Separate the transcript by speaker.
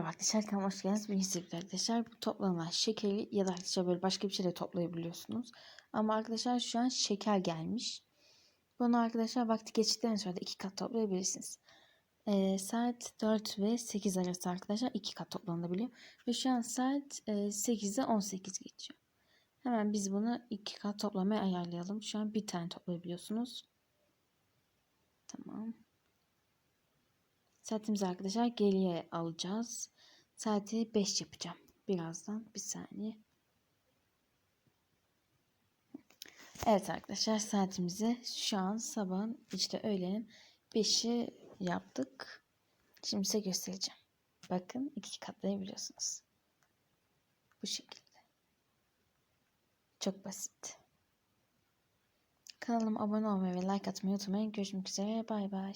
Speaker 1: arkadaşlar kanalıma hoş geldiniz. Bugün sizlerle arkadaşlar bu toplama şekeri ya da arkadaşlar böyle başka bir şey de toplayabiliyorsunuz. Ama arkadaşlar şu an şeker gelmiş. Bunu arkadaşlar vakti geçtikten sonra da iki kat toplayabilirsiniz. Ee, saat 4 ve 8 arası arkadaşlar iki kat toplanabiliyor. Ve şu an saat e, 8'de 18 geçiyor. Hemen biz bunu iki kat toplamaya ayarlayalım. Şu an bir tane toplayabiliyorsunuz. Tamam. Saatimizi arkadaşlar geriye alacağız. Saati 5 yapacağım. Birazdan bir saniye. Evet arkadaşlar saatimizi şu an sabahın işte öğlenin 5'i yaptık. Şimdi size göstereceğim. Bakın iki katlayabiliyorsunuz. Bu şekilde. Çok basit. Kanalıma abone olmayı ve like atmayı unutmayın. Görüşmek üzere. Bay bay.